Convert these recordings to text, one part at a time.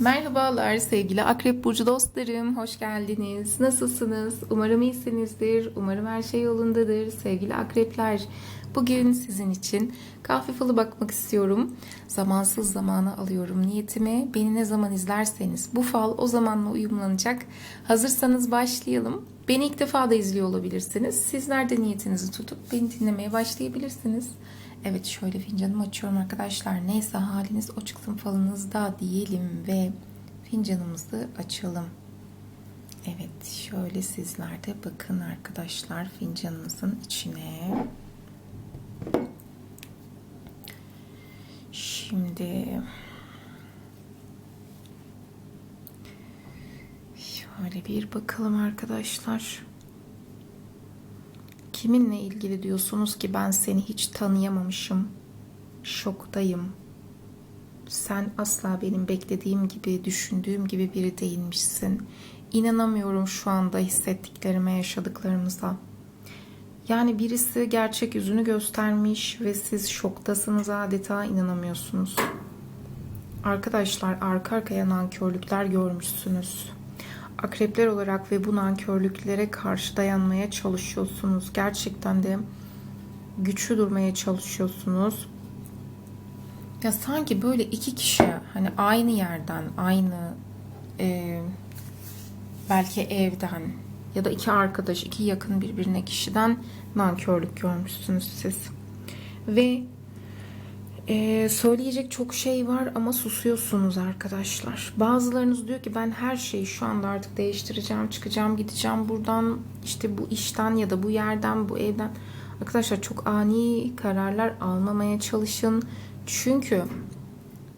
Merhabalar sevgili Akrep Burcu dostlarım. Hoş geldiniz. Nasılsınız? Umarım iyisinizdir. Umarım her şey yolundadır. Sevgili akrepler, bugün sizin için kahve falı bakmak istiyorum. Zamansız zamana alıyorum niyetimi. Beni ne zaman izlerseniz bu fal o zamanla uyumlanacak. Hazırsanız başlayalım. Beni ilk defa da izliyor olabilirsiniz. Sizler de niyetinizi tutup beni dinlemeye başlayabilirsiniz. Evet şöyle fincanımı açıyorum arkadaşlar. Neyse haliniz o çıksın falınızda diyelim ve fincanımızı açalım. Evet şöyle sizler de bakın arkadaşlar fincanınızın içine. Şimdi şöyle bir bakalım arkadaşlar. Kiminle ilgili diyorsunuz ki ben seni hiç tanıyamamışım. Şoktayım. Sen asla benim beklediğim gibi, düşündüğüm gibi biri değilmişsin. İnanamıyorum şu anda hissettiklerime, yaşadıklarımıza. Yani birisi gerçek yüzünü göstermiş ve siz şoktasınız adeta inanamıyorsunuz. Arkadaşlar arka arkaya nankörlükler görmüşsünüz. Akrepler olarak ve bu nankörlüklere karşı dayanmaya çalışıyorsunuz. Gerçekten de güçlü durmaya çalışıyorsunuz. Ya sanki böyle iki kişi hani aynı yerden, aynı e, belki evden ya da iki arkadaş, iki yakın birbirine kişiden nankörlük görmüşsünüz siz. Ve ee, söyleyecek çok şey var ama susuyorsunuz arkadaşlar. Bazılarınız diyor ki ben her şeyi şu anda artık değiştireceğim, çıkacağım, gideceğim buradan, işte bu işten ya da bu yerden, bu evden. Arkadaşlar çok ani kararlar almamaya çalışın. Çünkü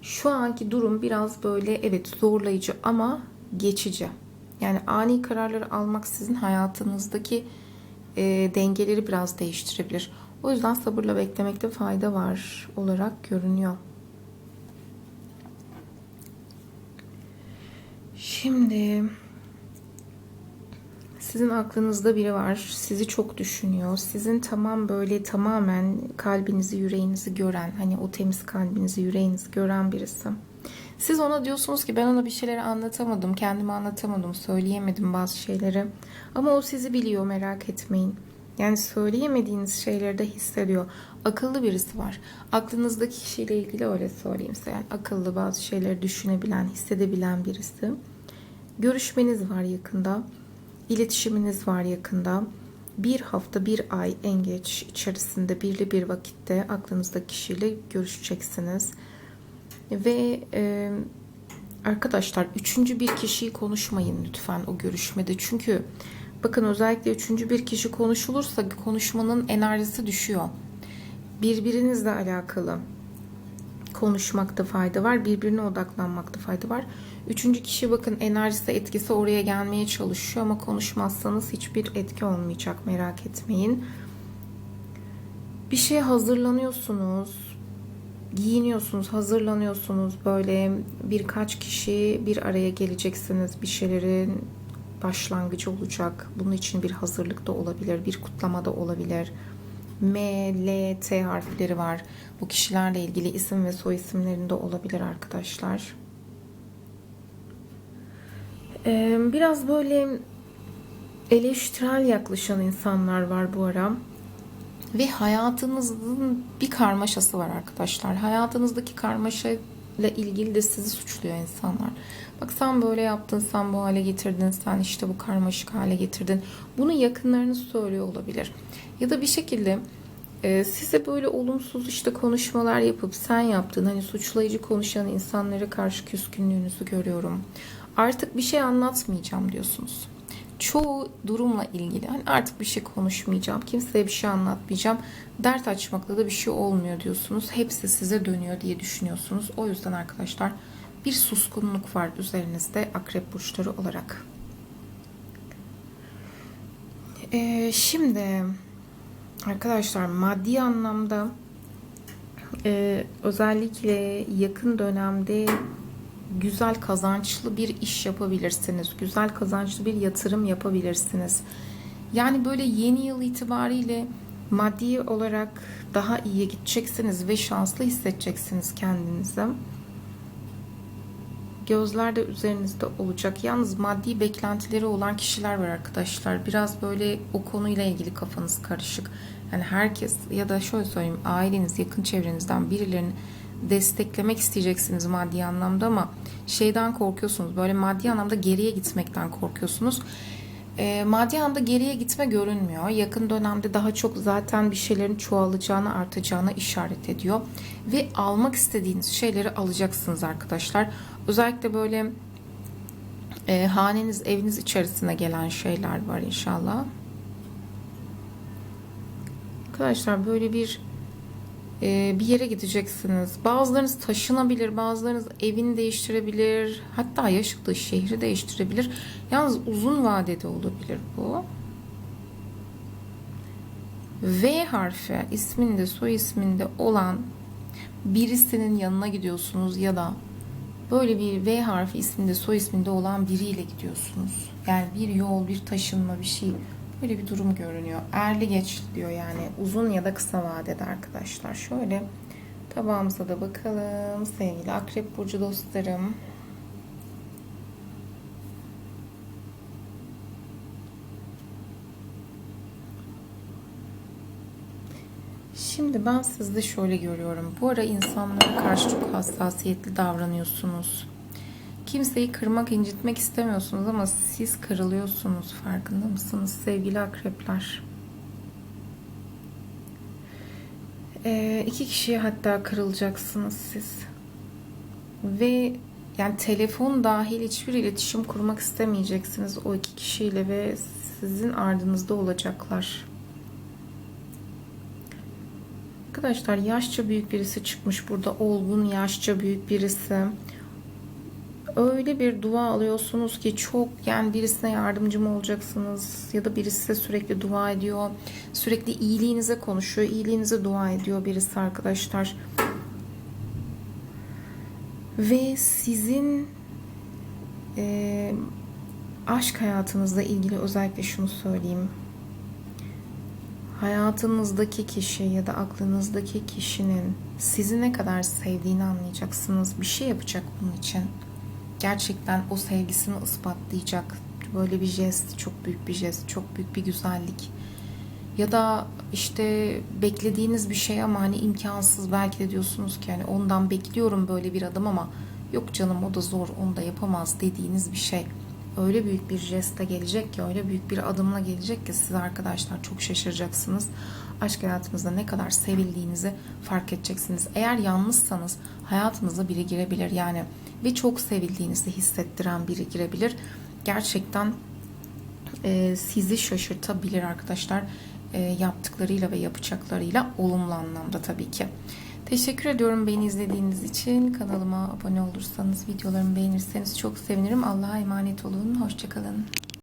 şu anki durum biraz böyle evet zorlayıcı ama geçici. Yani ani kararları almak sizin hayatınızdaki e, dengeleri biraz değiştirebilir. O yüzden sabırla beklemekte fayda var olarak görünüyor. Şimdi sizin aklınızda biri var. Sizi çok düşünüyor. Sizin tamam böyle tamamen kalbinizi, yüreğinizi gören, hani o temiz kalbinizi, yüreğinizi gören birisi. Siz ona diyorsunuz ki ben ona bir şeyleri anlatamadım, kendimi anlatamadım, söyleyemedim bazı şeyleri. Ama o sizi biliyor, merak etmeyin. Yani söyleyemediğiniz şeyleri de hissediyor. Akıllı birisi var. Aklınızdaki kişiyle ilgili öyle söyleyeyim size. Yani akıllı bazı şeyleri düşünebilen, hissedebilen birisi. Görüşmeniz var yakında. İletişiminiz var yakında. Bir hafta, bir ay en geç içerisinde birli bir vakitte aklınızdaki kişiyle görüşeceksiniz. Ve e, arkadaşlar üçüncü bir kişiyi konuşmayın lütfen o görüşmede. Çünkü Bakın özellikle üçüncü bir kişi konuşulursa konuşmanın enerjisi düşüyor. Birbirinizle alakalı konuşmakta fayda var. Birbirine odaklanmakta fayda var. Üçüncü kişi bakın enerjisi etkisi oraya gelmeye çalışıyor ama konuşmazsanız hiçbir etki olmayacak merak etmeyin. Bir şeye hazırlanıyorsunuz. Giyiniyorsunuz, hazırlanıyorsunuz. Böyle birkaç kişi bir araya geleceksiniz. Bir şeylerin başlangıcı olacak. Bunun için bir hazırlık da olabilir, bir kutlama da olabilir. M, L, T harfleri var. Bu kişilerle ilgili isim ve soy isimlerinde olabilir arkadaşlar. Ee, biraz böyle eleştirel yaklaşan insanlar var bu ara. Ve hayatınızın bir karmaşası var arkadaşlar. Hayatınızdaki karmaşa ile ilgili de sizi suçluyor insanlar. Bak sen böyle yaptın, sen bu hale getirdin, sen işte bu karmaşık hale getirdin. Bunu yakınlarınız söylüyor olabilir. Ya da bir şekilde e, size böyle olumsuz işte konuşmalar yapıp sen yaptın hani suçlayıcı konuşan insanlara karşı küskünlüğünüzü görüyorum. Artık bir şey anlatmayacağım diyorsunuz. Çoğu durumla ilgili hani artık bir şey konuşmayacağım, kimseye bir şey anlatmayacağım. Dert açmakla da bir şey olmuyor diyorsunuz. Hepsi size dönüyor diye düşünüyorsunuz. O yüzden arkadaşlar bir suskunluk var üzerinizde akrep burçları olarak. Ee, şimdi arkadaşlar maddi anlamda e, özellikle yakın dönemde güzel kazançlı bir iş yapabilirsiniz. Güzel kazançlı bir yatırım yapabilirsiniz. Yani böyle yeni yıl itibariyle maddi olarak daha iyiye gideceksiniz ve şanslı hissedeceksiniz kendinizi. Gözler de üzerinizde olacak. Yalnız maddi beklentileri olan kişiler var arkadaşlar. Biraz böyle o konuyla ilgili kafanız karışık. Yani herkes ya da şöyle söyleyeyim aileniz, yakın çevrenizden birilerini desteklemek isteyeceksiniz maddi anlamda ama şeyden korkuyorsunuz. Böyle maddi anlamda geriye gitmekten korkuyorsunuz. E, maddi anlamda geriye gitme görünmüyor. Yakın dönemde daha çok zaten bir şeylerin çoğalacağını, artacağına işaret ediyor. Ve almak istediğiniz şeyleri alacaksınız arkadaşlar. Özellikle böyle e, haneniz, eviniz içerisine gelen şeyler var inşallah. Arkadaşlar böyle bir e, bir yere gideceksiniz. Bazılarınız taşınabilir, bazılarınız evini değiştirebilir, hatta yaşadığı şehri değiştirebilir. Yalnız uzun vadede olabilir bu. V harfi isminde, soy isminde olan birisinin yanına gidiyorsunuz ya da böyle bir V harfi isminde, soy isminde olan biriyle gidiyorsunuz. Yani bir yol, bir taşınma, bir şey. Böyle bir durum görünüyor. Erli geç diyor yani. Uzun ya da kısa vadede arkadaşlar. Şöyle tabağımıza da bakalım. Sevgili Akrep Burcu dostlarım. Şimdi ben sizde şöyle görüyorum. Bu ara insanlara karşı çok hassasiyetli davranıyorsunuz. Kimseyi kırmak, incitmek istemiyorsunuz ama siz kırılıyorsunuz. Farkında mısınız sevgili akrepler? Ee, iki kişiye hatta kırılacaksınız siz. Ve yani telefon dahil hiçbir iletişim kurmak istemeyeceksiniz o iki kişiyle ve sizin ardınızda olacaklar. Arkadaşlar yaşça büyük birisi çıkmış burada. Olgun yaşça büyük birisi öyle bir dua alıyorsunuz ki çok yani birisine yardımcı mı olacaksınız ya da birisi size sürekli dua ediyor. Sürekli iyiliğinize konuşuyor, iyiliğinize dua ediyor birisi arkadaşlar. Ve sizin e, aşk hayatınızla ilgili özellikle şunu söyleyeyim. Hayatınızdaki kişi ya da aklınızdaki kişinin sizi ne kadar sevdiğini anlayacaksınız. Bir şey yapacak bunun için gerçekten o sevgisini ispatlayacak. Böyle bir jest, çok büyük bir jest, çok büyük bir güzellik. Ya da işte beklediğiniz bir şey ama hani imkansız belki de diyorsunuz ki hani ondan bekliyorum böyle bir adım ama yok canım o da zor onu da yapamaz dediğiniz bir şey. Öyle büyük bir jeste gelecek ki öyle büyük bir adımla gelecek ki siz arkadaşlar çok şaşıracaksınız. Aşk hayatınızda ne kadar sevildiğinizi fark edeceksiniz. Eğer yalnızsanız hayatınıza biri girebilir yani ve çok sevildiğinizi hissettiren biri girebilir. Gerçekten e, sizi şaşırtabilir arkadaşlar e, yaptıklarıyla ve yapacaklarıyla olumlu anlamda tabii ki. Teşekkür ediyorum beni izlediğiniz için. Kanalıma abone olursanız, videolarımı beğenirseniz çok sevinirim. Allah'a emanet olun. Hoşçakalın.